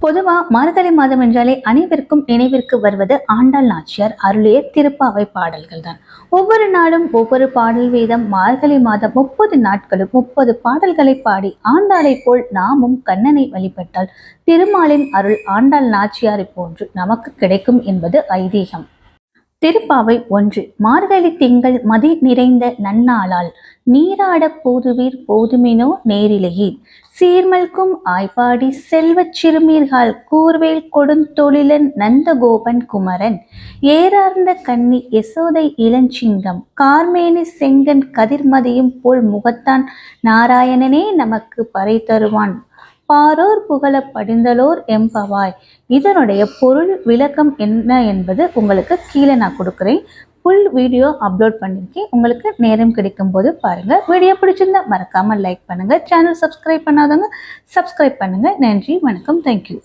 பொதுவா மார்கழி மாதம் என்றாலே அனைவருக்கும் நினைவிற்கு வருவது ஆண்டாள் நாச்சியார் அருளிய திருப்பாவை பாடல்கள் தான் ஒவ்வொரு நாளும் ஒவ்வொரு பாடல் வீதம் மார்கழி மாதம் முப்பது நாட்களும் முப்பது பாடல்களை பாடி ஆண்டாளை போல் நாமும் கண்ணனை வழிபட்டால் திருமாலின் அருள் ஆண்டாள் நாச்சியாரை போன்று நமக்கு கிடைக்கும் என்பது ஐதீகம். திருப்பாவை ஒன்று. மார்கழி திங்கள் மதி நிறைந்த நன்னாளால் நீராட போதுவீர் போதுமினோ நேரிலேயே சீர்மல்கும் ஆய்ப்பாடி செல்வச் சிறுமீர்கள் கூர்வேல் கொடுந்தொழிலன் நந்தகோபன் குமரன். ஏறார்ந்த கன்னி யசோதை இளஞ்சிங்கம் கார்மேனி செங்கன் கதிர்மதியும் போல் முகத்தான் நாராயணனே நமக்கு பறை தருவான். பாரோர் புகழ படிந்தலோர் எம்பவாய் இதனுடைய பொருள் விளக்கம் என்ன என்பது உங்களுக்கு கீழே நான் கொடுக்குறேன். ஃபுல் வீடியோ அப்லோட் பண்ணியிருக்கேன் உங்களுக்கு நேரம் கிடைக்கும் போது பாருங்கள் வீடியோ பிடிச்சிருந்தா மறக்காமல் லைக் பண்ணுங்கள் சேனல் சப்ஸ்கிரைப் பண்ணாதவங்க சப்ஸ்கிரைப் பண்ணுங்கள் நன்றி வணக்கம். தேங்க்யூ